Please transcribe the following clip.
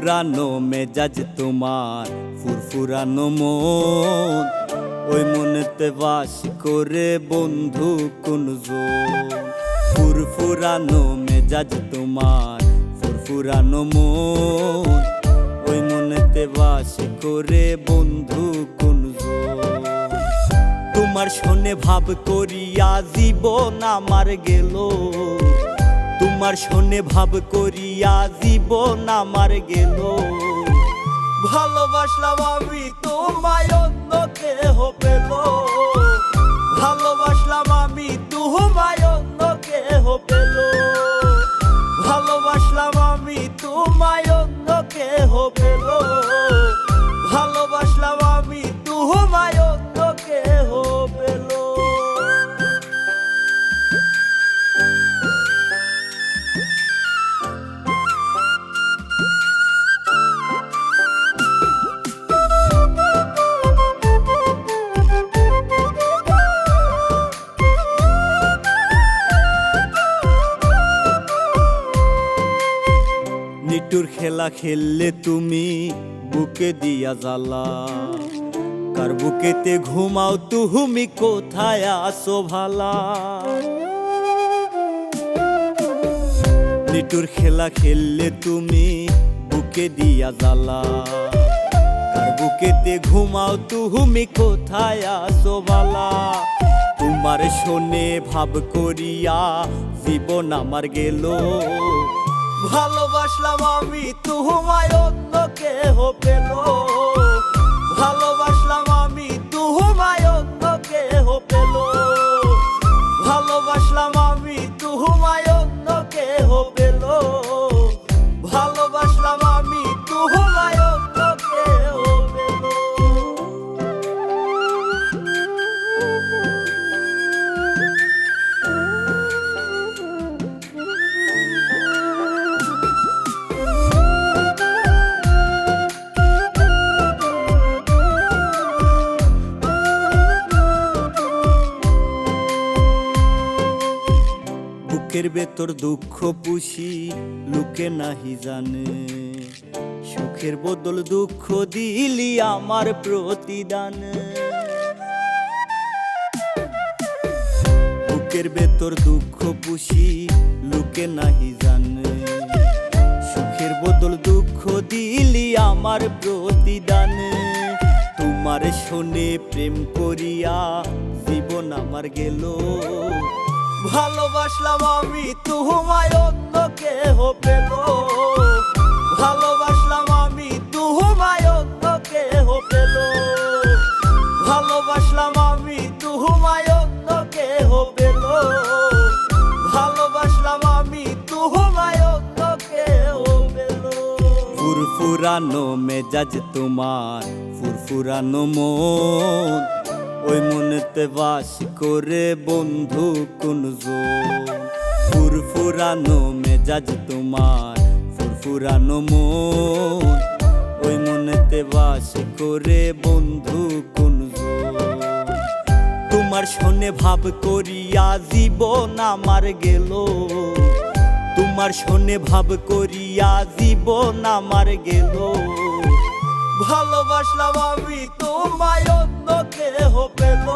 ফুরফুরানো মেজাজ তোমার, ফুরফুরানো মন। ওই মনেতে বাস করে বন্ধু কোন ফুরফুরানো মেজাজ তোমার, ফুরফুরানো মন। ওই মনেতে বাস করে বন্ধু কোন তোমার শোনে ভাব করিয়া জীবন আমার গেল। তোমার শোনে ভাব করিয়া জীবন আমার গেল। ভালোবাসলাম আমি তোমায়, অন্য কেহ পেল। ভালোবাসলাম আমি তোমায়, অন্য কেহ পেল। নিটুর খেলা খেললে তুমি বুকে দিয়া জ্বালা। কার বুকেতে ঘুমাও তুমি কোথায় আসো ভালা? নিটুর খেলা খেললে তুমি বুকে দিয়া জ্বালা। কার বুকেতে ঘুমাও তুমি কোথায় আসো ভালা? তোমার শোনে ভাব করিয়া জীবন আমার গেল। ভালোবাসলাম আমি তোমায় অন্য কেহ পেল বুকের ভেতর দুঃখ পুষি, লোকে নাহি জানে। সুখের বদল দুঃখ দিলি আমার প্রতিদান। বুকের ভেতর দুঃখ পুষি, লোকে নাহি জানে। সুখের বদল দুঃখ দিলি আমার প্রতিদান। তোমার শোনে প্রেম করিয়া জীবন আমার গেল। ভালোবাসলাম আমি তোমায় অন্য কেহ পেল। ভালোবাসলাম আমি তোমায় অন্য কেহ পেল। ভালোবাসলাম আমি তোমায় অন্য কেহ পেল। ভালোবাসলাম আমি তোমায় অন্য কেহ পেল। ফুরফুরানো মেজাজ তোমার, ফুরফুরানো মন, ওই মনেতে বাস করে বন্ধু কোন ফুরফুরানো মেজাজ তোমার, ফুরফুরানো মন। ওই মনেতে বাস করে বন্ধু কোন তোমার শোনে ভাব করিয়া জীবন আমার গেল। তোমার শোনে ভাব করিয়া জীবন আমার গেল। ভালোবাসলাম আমি তোমায় অন্য কেহ পেল।